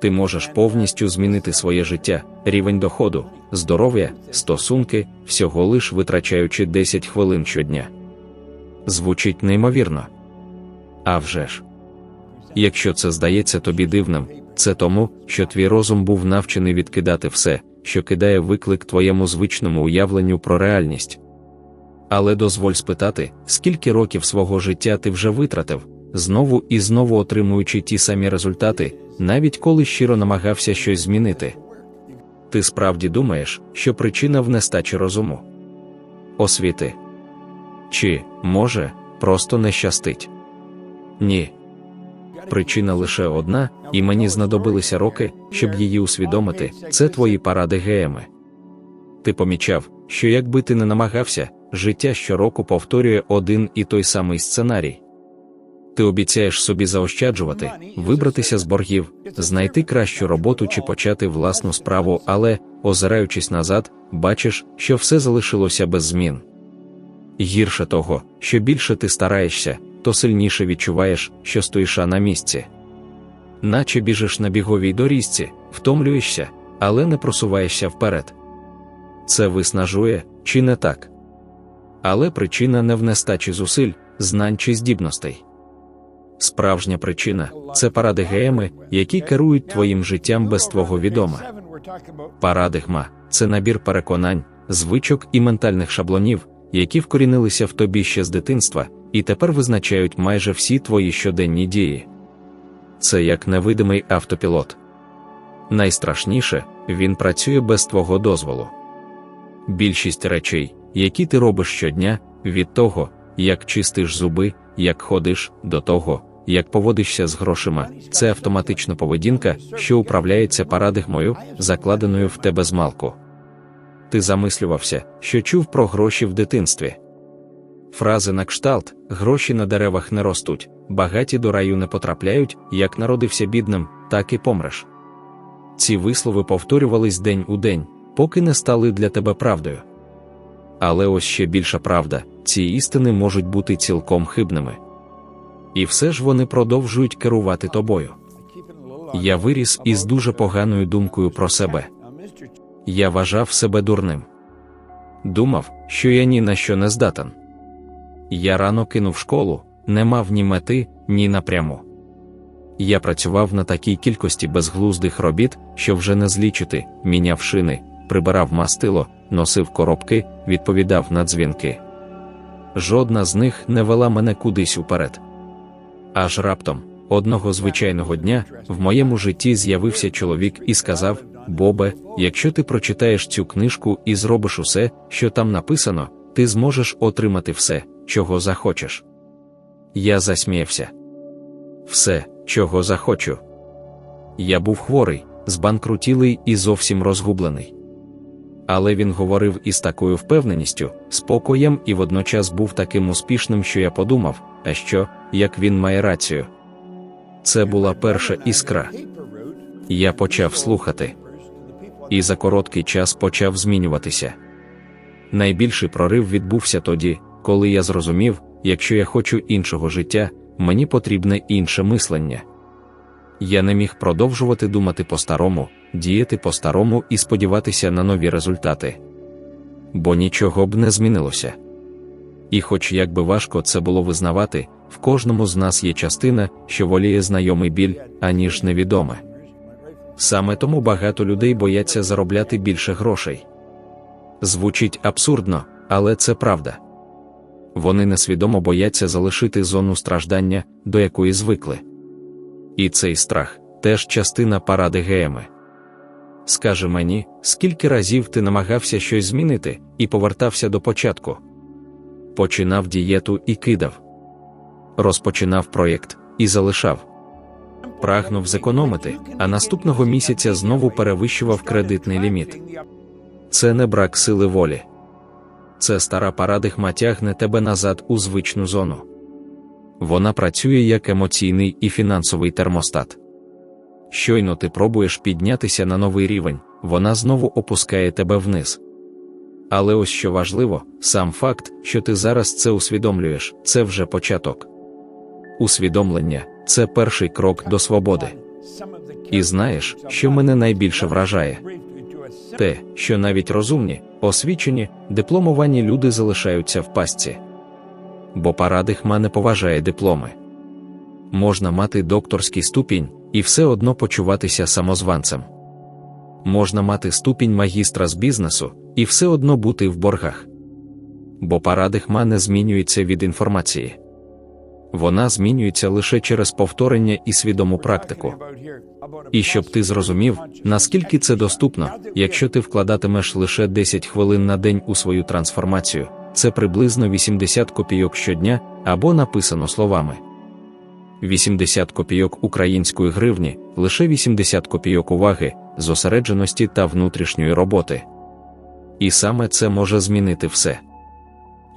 ти можеш повністю змінити своє життя, рівень доходу, здоров'я, стосунки, всього лиш витрачаючи 10 хвилин щодня. Звучить неймовірно. А вже ж. Якщо це здається тобі дивним, це тому, що твій розум був навчений відкидати все, що кидає виклик твоєму звичному уявленню про реальність. Але дозволь спитати, скільки років свого життя ти вже витратив, знову і знову отримуючи ті самі результати, навіть коли щиро намагався щось змінити. Ти справді думаєш, що причина в нестачі розуму? Освіти. Чи, може, просто не щастить? Ні. Причина лише одна, і мені знадобилися роки, щоб її усвідомити, це твої паради геями. Ти помічав, що якби ти не намагався, життя щороку повторює один і той самий сценарій. Ти обіцяєш собі заощаджувати, вибратися з боргів, знайти кращу роботу чи почати власну справу, але, озираючись назад, бачиш, що все залишилося без змін. Гірше того, що більше ти стараєшся, то сильніше відчуваєш, що стоїш на місці. Наче біжиш на біговій доріжці, втомлюєшся, але не просуваєшся вперед. Це виснажує, чи не так? Але причина не в нестачі зусиль, знань чи здібностей. Справжня причина це парадигеми, які керують твоїм життям без твого відома. Парадигма це набір переконань, звичок і ментальних шаблонів, які вкорінилися в тобі ще з дитинства, і тепер визначають майже всі твої щоденні дії. Це як невидимий автопілот. Найстрашніше, він працює без твого дозволу. Більшість речей, які ти робиш щодня, від того, як чистиш зуби, як ходиш, до того, як поводишся з грошима, це автоматична поведінка, що управляється парадигмою, закладеною в тебе з малку. Ти замислювався, що чув про гроші в дитинстві. Фрази на кшталт, гроші на деревах не ростуть, багаті до раю не потрапляють, як народився бідним, так і помреш. Ці вислови повторювались день у день, поки не стали для тебе правдою. Але ось ще більша правда, ці істини можуть бути цілком хибними. І все ж вони продовжують керувати тобою. Я виріс із дуже поганою думкою про себе. Я вважав себе дурним. Думав, що я ні на що не здатен. Я рано кинув школу, не мав ні мети, ні напряму. Я працював на такій кількості безглуздих робіт, що вже не злічити, міняв шини, прибирав мастило, носив коробки, відповідав на дзвінки. Жодна з них не вела мене кудись уперед. Аж раптом, одного звичайного дня, в моєму житті з'явився чоловік і сказав: Бобе, якщо ти прочитаєш цю книжку і зробиш усе, що там написано, ти зможеш отримати все, чого захочеш. Я засміявся. Все, чого захочу. Я був хворий, збанкрутілий і зовсім розгублений. Але він говорив із такою впевненістю, спокоєм і водночас був таким успішним, що я подумав, а що, як він має рацію. Це була перша іскра. Я почав слухати, і за короткий час почав змінюватися. Найбільший прорив відбувся тоді, коли я зрозумів, якщо я хочу іншого життя, мені потрібне інше мислення. Я не міг продовжувати думати по-старому, діяти по-старому і сподіватися на нові результати. Бо нічого б не змінилося. І, хоч як би важко це було визнавати, в кожному з нас є частина, що воліє знайомий біль, аніж невідоме. Саме тому багато людей бояться заробляти більше грошей. Звучить абсурдно, але це правда. Вони несвідомо бояться залишити зону страждання, до якої звикли. І цей страх теж частина паради геями. Скажи мені, скільки разів ти намагався щось змінити і повертався до початку, починав дієту і кидав, розпочинав проєкт і залишав, прагнув зекономити, а наступного місяця знову перевищував кредитний ліміт. Це не брак сили волі. Це стара парадигма тягне тебе назад у звичну зону. Вона працює як емоційний і фінансовий термостат. Щойно ти пробуєш піднятися на новий рівень, вона знову опускає тебе вниз. Але ось що важливо, сам факт, що ти зараз це усвідомлюєш, це вже початок. Усвідомлення це перший крок до свободи. І знаєш, що мене найбільше вражає? Те, що навіть розумні, освічені, дипломовані люди залишаються в пастці. Бо парадигма не поважає дипломи. Можна мати докторський ступінь і все одно почуватися самозванцем. Можна мати ступінь магістра з бізнесу і все одно бути в боргах. Бо парадигма не змінюється від інформації. Вона змінюється лише через повторення і свідому практику. І щоб ти зрозумів, наскільки це доступно, якщо ти вкладатимеш лише 10 хвилин на день у свою трансформацію, це приблизно 80 копійок щодня або написано словами. 80 копійок української гривні, лише 80 копійок уваги, зосередженості та внутрішньої роботи. І саме це може змінити все.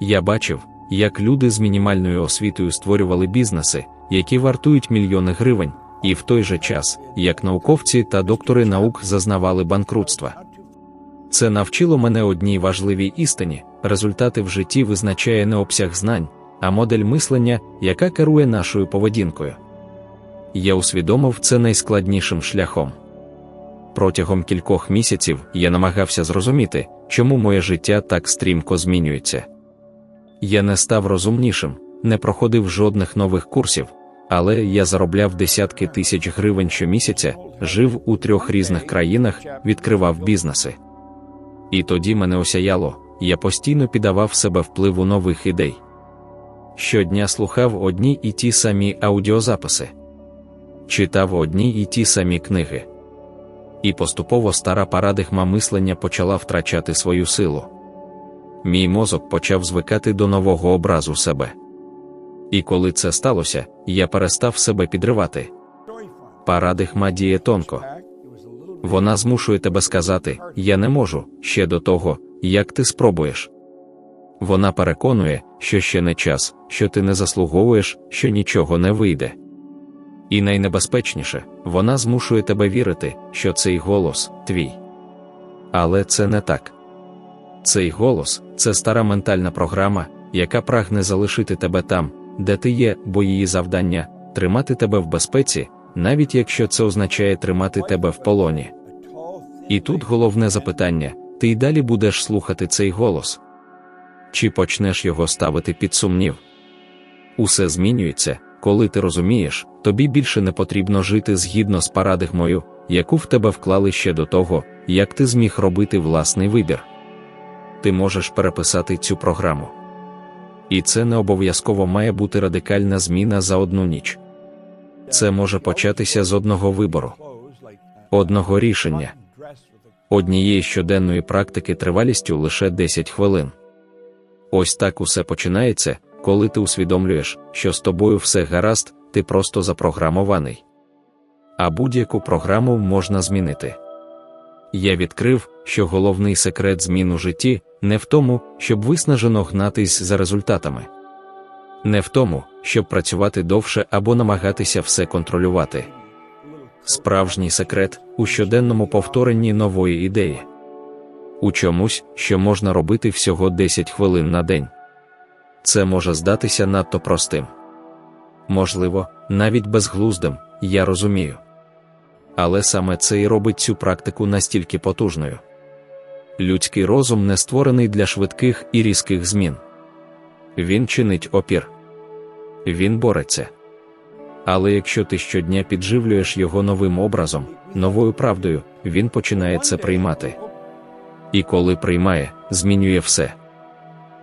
Я бачив, як люди з мінімальною освітою створювали бізнеси, які вартують мільйони гривень, і в той же час, як науковці та доктори наук зазнавали банкрутства. Це навчило мене одній важливій істині: результати в житті визначає не обсяг знань, а модель мислення, яка керує нашою поведінкою. Я усвідомив це найскладнішим шляхом. Протягом кількох місяців я намагався зрозуміти, чому моє життя так стрімко змінюється. Я не став розумнішим, не проходив жодних нових курсів, але я заробляв десятки тисяч гривень щомісяця, жив у трьох різних країнах, відкривав бізнеси. І тоді мене осяяло, я постійно піддавав себе впливу нових ідей. Щодня слухав одні і ті самі аудіозаписи, читав одні і ті самі книги. І поступово стара парадигма мислення почала втрачати свою силу. Мій мозок почав звикати до нового образу себе. І коли це сталося, я перестав себе підривати. Парадигма діє тонко. Вона змушує тебе сказати Я не можу ще до того, як ти спробуєш. Вона переконує, що ще не час, що ти не заслуговуєш, що нічого не вийде. І найнебезпечніше, вона змушує тебе вірити, що цей голос твій. Але це не так. Цей голос це стара ментальна програма, яка прагне залишити тебе там, де ти є, бо її завдання тримати тебе в безпеці, навіть якщо це означає тримати тебе в полоні. І тут головне запитання: ти й далі будеш слухати цей голос? Чи почнеш його ставити під сумнів? Усе змінюється, коли ти розумієш, тобі більше не потрібно жити згідно з парадигмою, яку в тебе вклали ще до того, як ти зміг робити власний вибір. Ти можеш переписати цю програму. І це не обов'язково має бути радикальна зміна за одну ніч. Це може початися з одного вибору, одного рішення, однієї щоденної практики тривалістю лише 10 хвилин. Ось так усе починається, коли ти усвідомлюєш, що з тобою все гаразд, ти просто запрограмований. А будь-яку програму можна змінити. Я відкрив, що головний секрет змін у житті не в тому, щоб виснажено гнатись за результатами, не в тому, щоб працювати довше або намагатися все контролювати. Справжній секрет у щоденному повторенні нової ідеї, у чомусь, що можна робити всього 10 хвилин на день. Це може здатися надто простим. Можливо, навіть безглуздим, я розумію. Але саме це і робить цю практику настільки потужною. Людський розум не створений для швидких і різких змін. Він чинить опір, він бореться. Але якщо ти щодня підживлюєш його новим образом, новою правдою, він починає це приймати. І коли приймає, змінює все.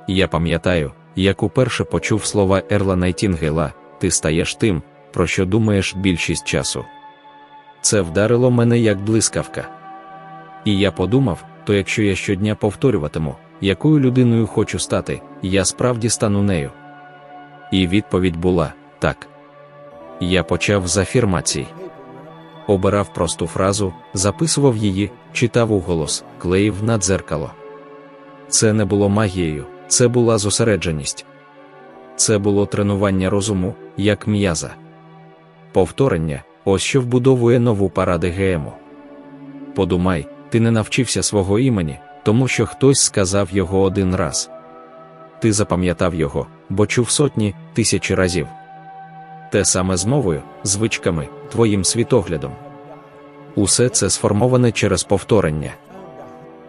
Я пам'ятаю, як уперше почув слова Ерла Найтінгела ти стаєш тим, про що думаєш більшість часу. Це вдарило мене як блискавка. І я подумав: то якщо я щодня повторюватиму, якою людиною хочу стати, я справді стану нею. І відповідь була так. Я почав з афірмацій. Обирав просту фразу, записував її, читав уголос, клеїв на дзеркало. Це не було магією, це була зосередженість. Це було тренування розуму, як м'яза. Повторення ось що вбудовує нову паради ГМО. Подумай, ти не навчився свого імені, тому що хтось сказав його один раз. Ти запам'ятав його, бо чув сотні, тисячі разів. Те саме з мовою, звичками, твоїм світоглядом. Усе це сформоване через повторення.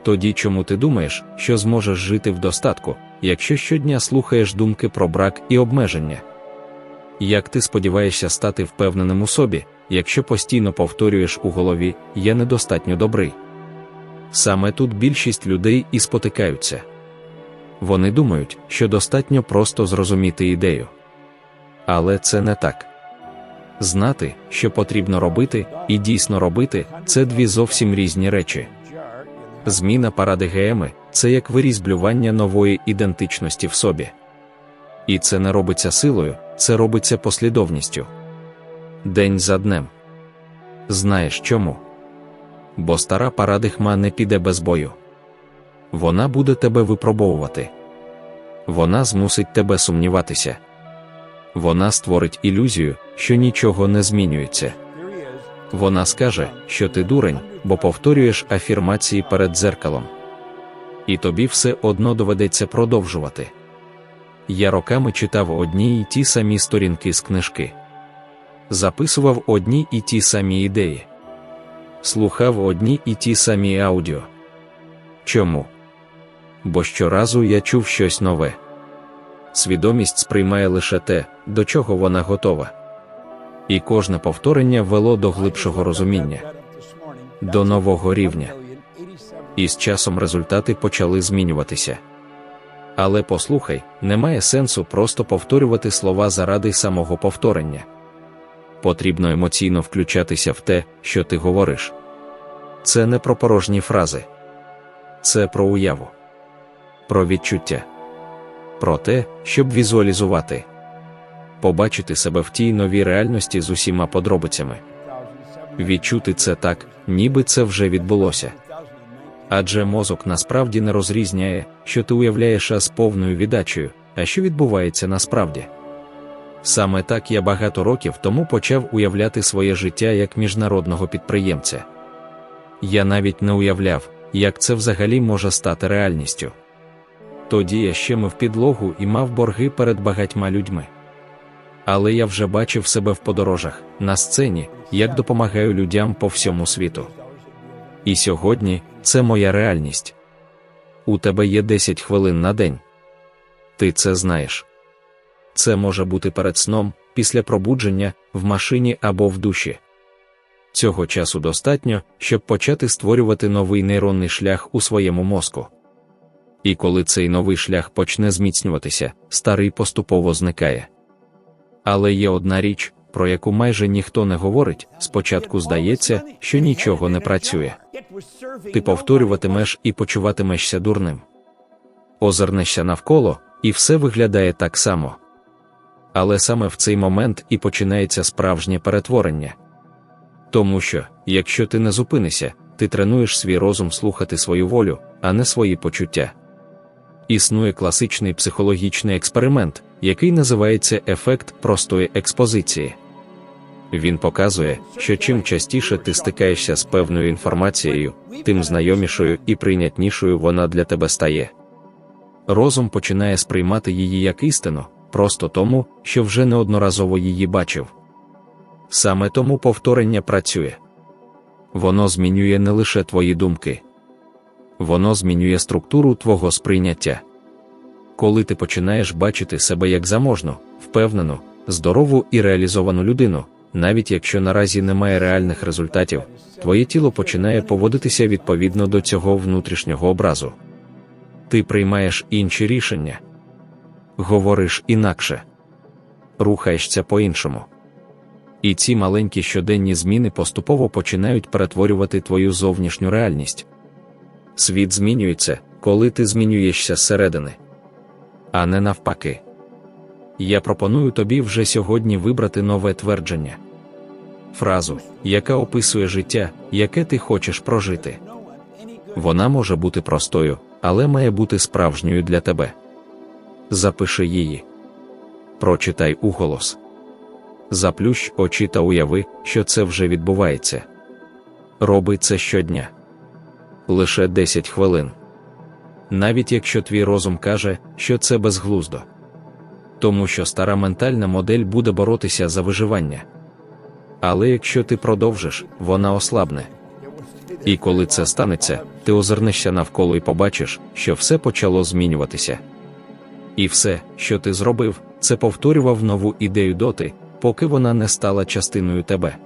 Тоді чому ти думаєш, що зможеш жити в достатку, якщо щодня слухаєш думки про брак і обмеження? Як ти сподіваєшся стати впевненим у собі, якщо постійно повторюєш у голові Я недостатньо добрий? Саме тут більшість людей і спотикаються. Вони думають, що достатньо просто зрозуміти ідею. Але це не так. Знати, що потрібно робити, і дійсно робити це дві зовсім різні речі. Зміна парадигеми це як вирізблювання нової ідентичності в собі. І це не робиться силою, це робиться послідовністю. День за днем. Знаєш чому? Бо стара парадигма не піде без бою. Вона буде тебе випробовувати. Вона змусить тебе сумніватися. Вона створить ілюзію, що нічого не змінюється. Вона скаже, що ти дурень, бо повторюєш афірмації перед дзеркалом. І тобі все одно доведеться продовжувати. Я роками читав одні й ті самі сторінки з книжки, записував одні і ті самі ідеї, слухав одні і ті самі аудіо. Чому? Бо щоразу я чув щось нове. Свідомість сприймає лише те, до чого вона готова. І кожне повторення вело до глибшого розуміння, до нового рівня. І з часом результати почали змінюватися. Але послухай, немає сенсу просто повторювати слова заради самого повторення. Потрібно емоційно включатися в те, що ти говориш. Це не про порожні фрази, це про уяву, про відчуття, про те, щоб візуалізувати, побачити себе в тій новій реальності з усіма подробицями. Відчути це так, ніби це вже відбулося. Адже мозок насправді не розрізняє, що ти уявляєш з повною віддачею, а що відбувається насправді. Саме так я багато років тому почав уявляти своє життя як міжнародного підприємця. Я навіть не уявляв, як це взагалі може стати реальністю. Тоді я ще мив підлогу і мав борги перед багатьма людьми. Але я вже бачив себе в подорожах, на сцені, як допомагаю людям по всьому світу. І сьогодні це моя реальність. У тебе є 10 хвилин на день. Ти це знаєш. Це може бути перед сном, після пробудження, в машині або в душі. Цього часу достатньо, щоб почати створювати новий нейронний шлях у своєму мозку. І коли цей новий шлях почне зміцнюватися, старий поступово зникає. Але є одна річ, про яку майже ніхто не говорить, спочатку здається, що нічого не працює. Ти повторюватимеш і почуватимешся дурним. Озирнешся навколо, і все виглядає так само. Але саме в цей момент і починається справжнє перетворення. Тому що, якщо ти не зупинишся, ти тренуєш свій розум слухати свою волю, а не свої почуття. Існує класичний психологічний експеримент, який називається ефект простої експозиції. Він показує, що чим частіше ти стикаєшся з певною інформацією, тим знайомішою і прийнятнішою вона для тебе стає. Розум починає сприймати її як істину, просто тому, що вже неодноразово її бачив. Саме тому повторення працює. Воно змінює не лише твої думки, воно змінює структуру твого сприйняття. Коли ти починаєш бачити себе як заможну, впевнену, здорову і реалізовану людину, навіть якщо наразі немає реальних результатів, твоє тіло починає поводитися відповідно до цього внутрішнього образу. Ти приймаєш інші рішення, говориш інакше, рухаєшся по-іншому. І ці маленькі щоденні зміни поступово починають перетворювати твою зовнішню реальність. Світ змінюється, коли ти змінюєшся зсередини, а не навпаки. Я пропоную тобі вже сьогодні вибрати нове твердження. Фразу, яка описує життя, яке ти хочеш прожити. Вона може бути простою, але має бути справжньою для тебе. Запиши її. Прочитай уголос. Заплющ очі та уяви, що це вже відбувається. Роби це щодня. Лише 10 хвилин. Навіть якщо твій розум каже, що це безглуздо. Тому що стара ментальна модель буде боротися за виживання. Але якщо ти продовжиш, вона ослабне. І коли це станеться, ти озирнешся навколо і побачиш, що все почало змінюватися. І все, що ти зробив, це повторював нову ідею доти, поки вона не стала частиною тебе.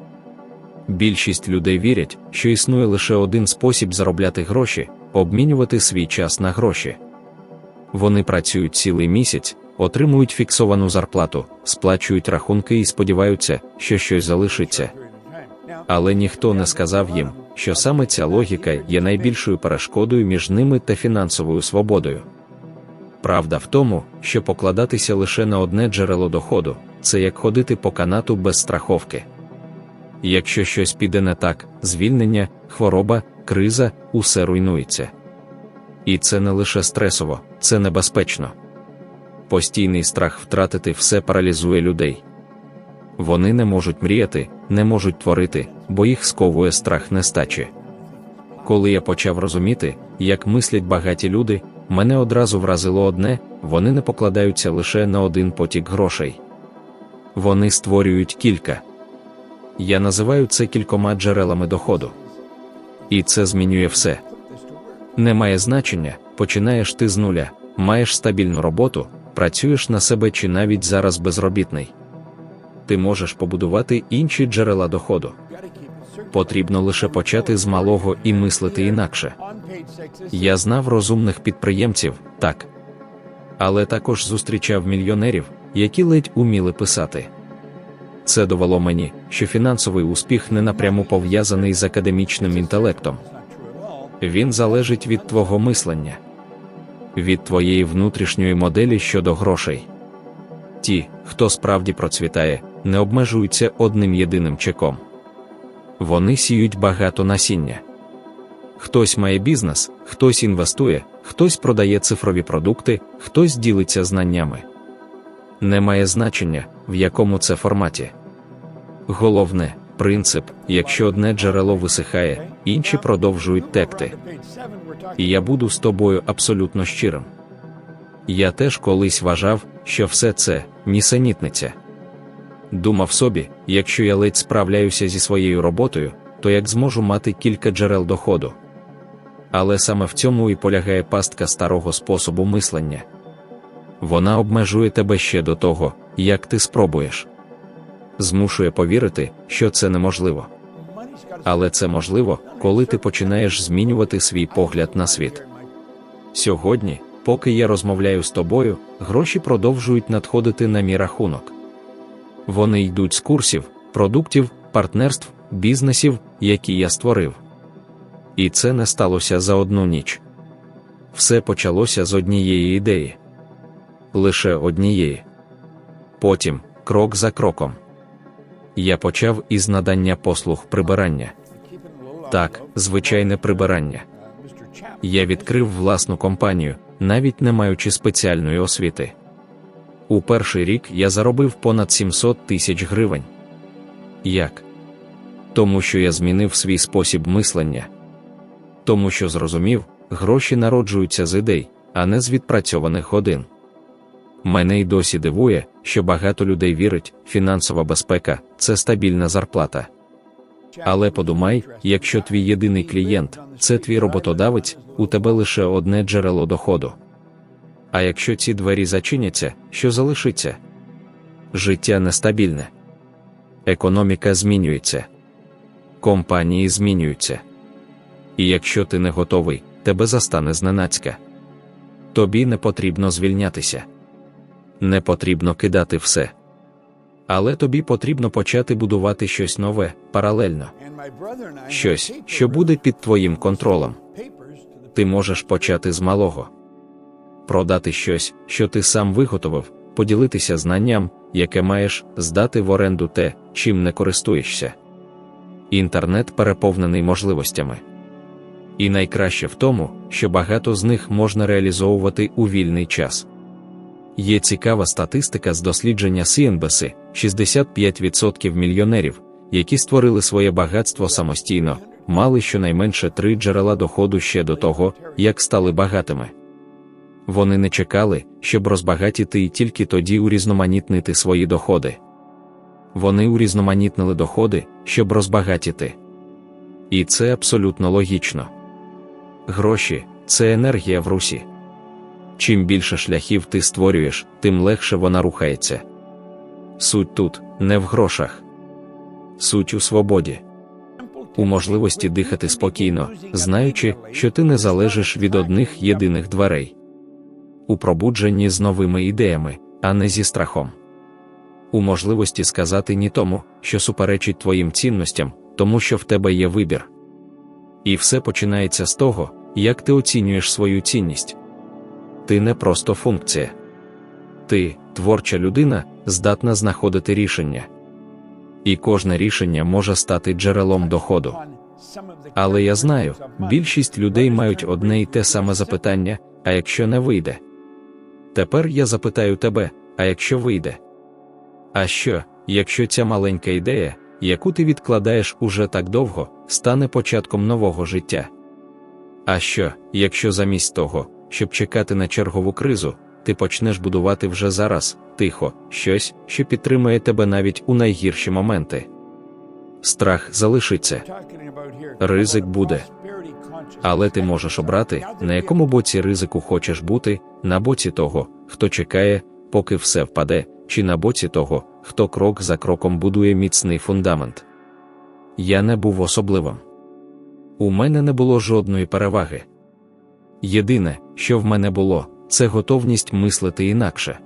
Більшість людей вірять, що існує лише один спосіб заробляти гроші обмінювати свій час на гроші. Вони працюють цілий місяць, отримують фіксовану зарплату, сплачують рахунки і сподіваються, що щось залишиться. Але ніхто не сказав їм, що саме ця логіка є найбільшою перешкодою між ними та фінансовою свободою. Правда в тому, що покладатися лише на одне джерело доходу це як ходити по канату без страховки. Якщо щось піде не так, звільнення, хвороба, криза, усе руйнується. І це не лише стресово, це небезпечно. Постійний страх втратити все паралізує людей. Вони не можуть мріяти, не можуть творити, бо їх сковує страх нестачі. Коли я почав розуміти, як мислять багаті люди, мене одразу вразило одне вони не покладаються лише на один потік грошей. Вони створюють кілька. Я називаю це кількома джерелами доходу. І це змінює все. Не має значення, починаєш ти з нуля, маєш стабільну роботу, працюєш на себе чи навіть зараз безробітний. Ти можеш побудувати інші джерела доходу. Потрібно лише почати з малого і мислити інакше. Я знав розумних підприємців, так. Але також зустрічав мільйонерів, які ледь уміли писати. Це довело мені, що фінансовий успіх не напряму пов'язаний з академічним інтелектом. Він залежить від твого мислення, від твоєї внутрішньої моделі щодо грошей. Ті, хто справді процвітає, не обмежуються одним єдиним чеком. Вони сіють багато насіння. Хтось має бізнес, хтось інвестує, хтось продає цифрові продукти, хтось ділиться знаннями. Не має значення, в якому це форматі. Головне принцип: якщо одне джерело висихає, інші продовжують текти. І я буду з тобою абсолютно щирим. Я теж колись вважав, що все це нісенітниця. Думав собі, якщо я ледь справляюся зі своєю роботою, то як зможу мати кілька джерел доходу. Але саме в цьому і полягає пастка старого способу мислення. Вона обмежує тебе ще до того, як ти спробуєш. Змушує повірити, що це неможливо. Але це можливо, коли ти починаєш змінювати свій погляд на світ. Сьогодні, поки я розмовляю з тобою, гроші продовжують надходити на мій рахунок. Вони йдуть з курсів, продуктів, партнерств, бізнесів, які я створив. І це не сталося за одну ніч. Все почалося з однієї ідеї. Лише однієї. Потім, крок за кроком. Я почав із надання послуг прибирання. Так, звичайне прибирання. Я відкрив власну компанію, навіть не маючи спеціальної освіти. У перший рік я заробив понад 700 тисяч гривень. Як? Тому що я змінив свій спосіб мислення. Тому що зрозумів, гроші народжуються з ідей, а не з відпрацьованих годин. Мене й досі дивує, що багато людей вірить, фінансова безпека це стабільна зарплата. Але подумай, якщо твій єдиний клієнт це твій роботодавець, у тебе лише одне джерело доходу. А якщо ці двері зачиняться, що залишиться? Життя нестабільне, економіка змінюється, компанії змінюються. І якщо ти не готовий, тебе застане зненацька. Тобі не потрібно звільнятися, не потрібно кидати все. Але тобі потрібно почати будувати щось нове, паралельно. Щось, що буде під твоїм контролем. Ти можеш почати з малого, продати щось, що ти сам виготовив, поділитися знанням, яке маєш, здати в оренду те, чим не користуєшся. Інтернет переповнений можливостями. І найкраще в тому, що багато з них можна реалізовувати у вільний час. Є цікава статистика з дослідження CNBC, 65% мільйонерів, які створили своє багатство самостійно, мали щонайменше три джерела доходу ще до того, як стали багатими. Вони не чекали, щоб розбагатіти і тільки тоді урізноманітнити свої доходи. вони урізноманітнили доходи, щоб розбагатіти. І це абсолютно логічно. Гроші це енергія в русі. Чим більше шляхів ти створюєш, тим легше вона рухається. Суть тут не в грошах, суть у свободі, у можливості дихати спокійно, знаючи, що ти не залежиш від одних єдиних дверей, у пробудженні з новими ідеями, а не зі страхом, у можливості сказати ні тому, що суперечить твоїм цінностям, тому що в тебе є вибір. І все починається з того, як ти оцінюєш свою цінність. Ти не просто функція. Ти, творча людина, здатна знаходити рішення. І кожне рішення може стати джерелом доходу. Але я знаю, більшість людей мають одне і те саме запитання: а якщо не вийде? Тепер я запитаю тебе: а якщо вийде? А що, якщо ця маленька ідея, яку ти відкладаєш уже так довго, стане початком нового життя? А що, якщо замість того, щоб чекати на чергову кризу, ти почнеш будувати вже зараз, тихо, щось, що підтримує тебе навіть у найгірші моменти? Страх залишиться, Ризик буде. але ти можеш обрати, на якому боці ризику хочеш бути, на боці того, хто чекає, поки все впаде, чи на боці того, хто крок за кроком будує міцний фундамент. Я не був особливим. У мене не було жодної переваги. Єдине, що в мене було, це готовність мислити інакше.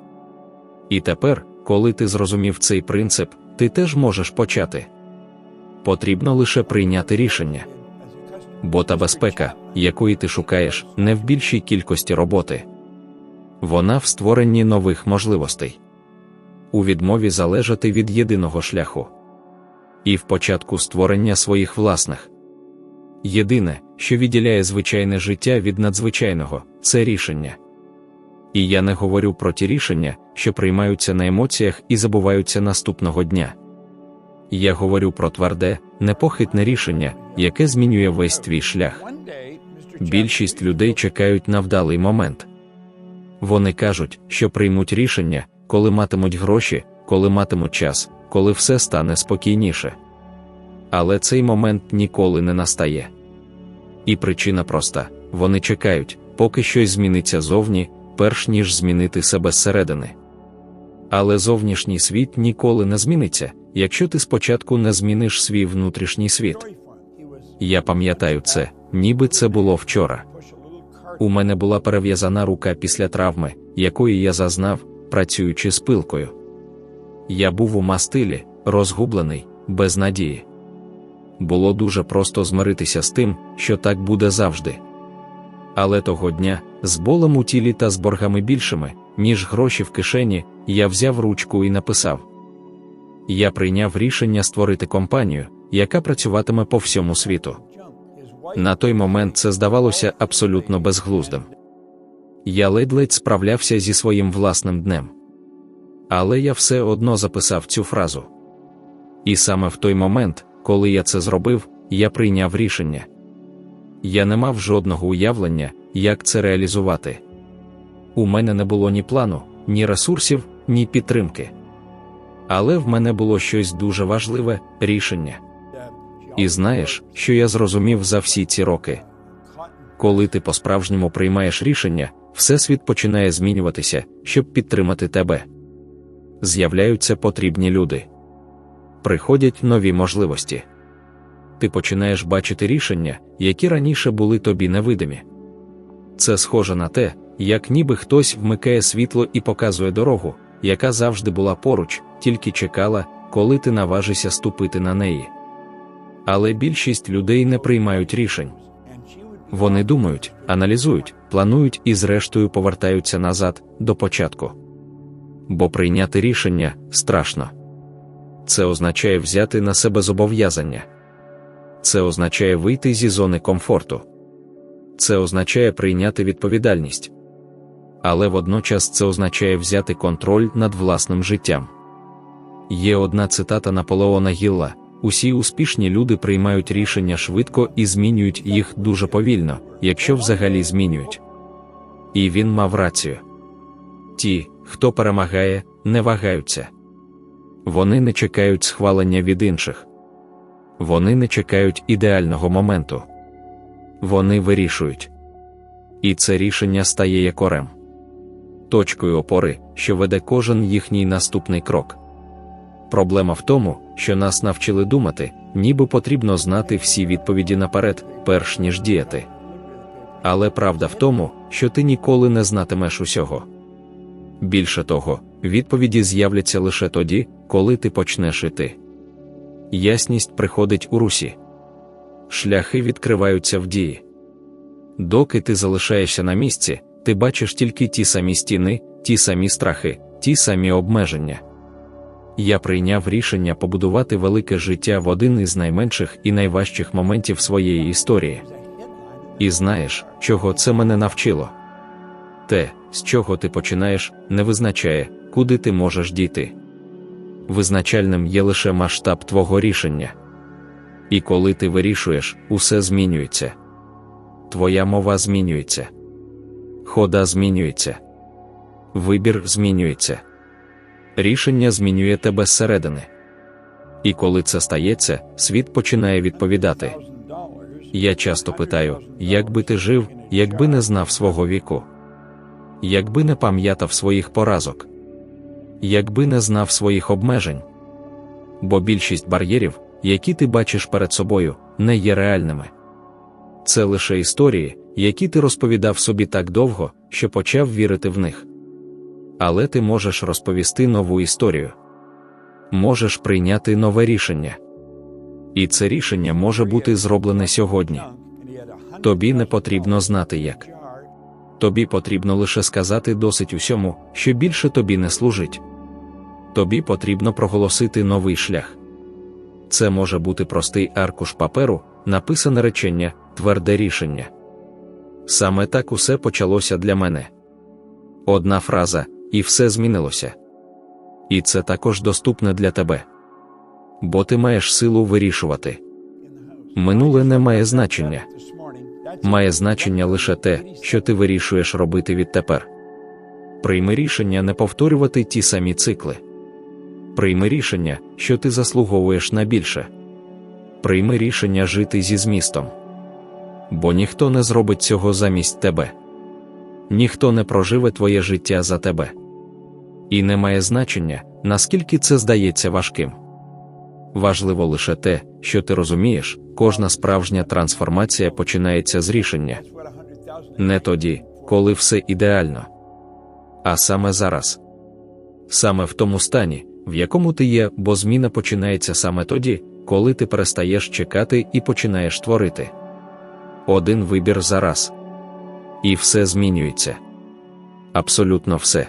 І тепер, коли ти зрозумів цей принцип, ти теж можеш почати. Потрібно лише прийняти рішення. Бо та безпека, якої ти шукаєш, не в більшій кількості роботи. Вона в створенні нових можливостей, у відмові залежати від єдиного шляху, і в початку створення своїх власних. Єдине, що відділяє звичайне життя від надзвичайного, це рішення. І я не говорю про ті рішення, що приймаються на емоціях і забуваються наступного дня. Я говорю про тверде, непохитне рішення, яке змінює весь твій шлях. Більшість людей чекають на вдалий момент. Вони кажуть, що приймуть рішення, коли матимуть гроші, коли матимуть час, коли все стане спокійніше. Але цей момент ніколи не настає. І причина проста: вони чекають, поки щось зміниться зовні, перш ніж змінити себе зсередини. Але зовнішній світ ніколи не зміниться, якщо ти спочатку не зміниш свій внутрішній світ. Я пам'ятаю це, ніби це було вчора. У мене була перев'язана рука після травми, якої я зазнав, працюючи з пилкою. Я був у мастилі, розгублений, без надії. Було дуже просто змиритися з тим, що так буде завжди. Але того дня, з болем у тілі та з боргами більшими, ніж гроші в кишені, я взяв ручку і написав: Я прийняв рішення створити компанію, яка працюватиме по всьому світу. На той момент це здавалося абсолютно безглуздим. Я ледь-ледь справлявся зі своїм власним днем. Але я все одно записав цю фразу. І саме в той момент, коли я це зробив, я прийняв рішення. Я не мав жодного уявлення, як це реалізувати. У мене не було ні плану, ні ресурсів, ні підтримки. Але в мене було щось дуже важливе рішення. І знаєш, що я зрозумів за всі ці роки. Коли ти по-справжньому приймаєш рішення, Всесвіт починає змінюватися, щоб підтримати тебе. З'являються потрібні люди. Приходять нові можливості. Ти починаєш бачити рішення, які раніше були тобі невидимі. Це схоже на те, як ніби хтось вмикає світло і показує дорогу, яка завжди була поруч, тільки чекала, коли ти наважишся ступити на неї. Але більшість людей не приймають рішень. Вони думають, аналізують, планують і, зрештою, повертаються назад до початку. Бо прийняти рішення страшно. Це означає взяти на себе зобов'язання. Це означає вийти зі зони комфорту. Це означає прийняти відповідальність. Але водночас це означає взяти контроль над власним життям. Є одна цитата Наполеона Гілла: усі успішні люди приймають рішення швидко і змінюють їх дуже повільно, якщо взагалі змінюють. І він мав рацію. Ті, хто перемагає, не вагаються. Вони не чекають схвалення від інших. Вони не чекають ідеального моменту. Вони вирішують. І це рішення стає якорем. Точкою опори, що веде кожен їхній наступний крок. Проблема в тому, що нас навчили думати, ніби потрібно знати всі відповіді наперед, перш ніж діяти. Але правда в тому, що ти ніколи не знатимеш усього. Більше того, відповіді з'являться лише тоді, коли ти почнеш іти. Ясність приходить у русі. Шляхи відкриваються в дії. Доки ти залишаєшся на місці, ти бачиш тільки ті самі стіни, ті самі страхи, ті самі обмеження. Я прийняв рішення побудувати велике життя в один із найменших і найважчих моментів своєї історії. І знаєш, чого це мене навчило? Те, з чого ти починаєш, не визначає, куди ти можеш дійти. Визначальним є лише масштаб твого рішення. І коли ти вирішуєш, усе змінюється. Твоя мова змінюється. Хода змінюється. Вибір змінюється. Рішення змінює тебе зсередини. І коли це стається, світ починає відповідати. Я часто питаю, як би ти жив, якби не знав свого віку, якби не пам'ятав своїх поразок, якби не знав своїх обмежень. Бо більшість бар'єрів, які ти бачиш перед собою, не є реальними. Це лише історії, які ти розповідав собі так довго, що почав вірити в них. Але ти можеш розповісти нову історію, можеш прийняти нове рішення. І це рішення може бути зроблене сьогодні. Тобі не потрібно знати як. Тобі потрібно лише сказати досить усьому, що більше тобі не служить. Тобі потрібно проголосити новий шлях. Це може бути простий аркуш паперу, написане речення, тверде рішення. Саме так усе почалося для мене. Одна фраза, і все змінилося. І це також доступне для тебе. Бо ти маєш силу вирішувати. Минуле не має значення. Має значення лише те, що ти вирішуєш робити відтепер. Прийми рішення не повторювати ті самі цикли. Прийми рішення, що ти заслуговуєш на більше. Прийми рішення жити зі змістом. Бо ніхто не зробить цього замість тебе. Ніхто не проживе твоє життя за тебе. І не має значення, наскільки це здається важким. Важливо лише те, що ти розумієш, кожна справжня трансформація починається з рішення. Не тоді, коли все ідеально, а саме зараз. Саме в тому стані, в якому ти є, бо зміна починається саме тоді, коли ти перестаєш чекати і починаєш творити. Один вибір зараз. І все змінюється. Абсолютно все.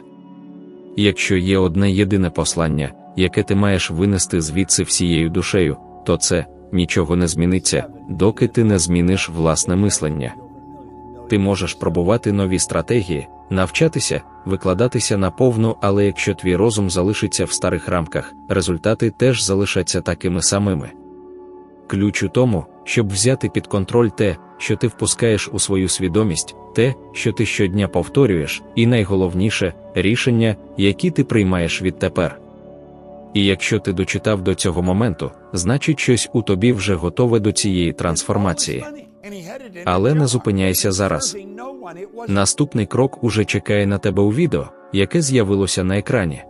Якщо є одне єдине послання, яке ти маєш винести звідси всією душею, то це нічого не зміниться, доки ти не зміниш власне мислення. Ти можеш пробувати нові стратегії, навчатися, викладатися наповну, але якщо твій розум залишиться в старих рамках, результати теж залишаться такими самими. Ключ у тому, щоб взяти під контроль те, що ти впускаєш у свою свідомість, те, що ти щодня повторюєш, і найголовніше рішення, які ти приймаєш відтепер. І якщо ти дочитав до цього моменту, значить щось у тобі вже готове до цієї трансформації. Але не зупиняйся зараз. Наступний крок уже чекає на тебе у відео, яке з'явилося на екрані.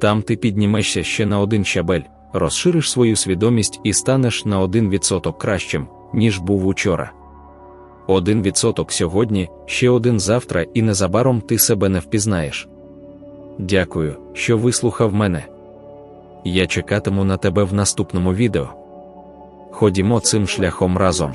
Там ти піднімешся ще на один щабель, розшириш свою свідомість і станеш на один відсоток кращим, ніж був учора. Один відсоток сьогодні, ще один завтра, і незабаром ти себе не впізнаєш. Дякую, що вислухав мене. Я чекатиму на тебе в наступному відео. Ходімо цим шляхом разом.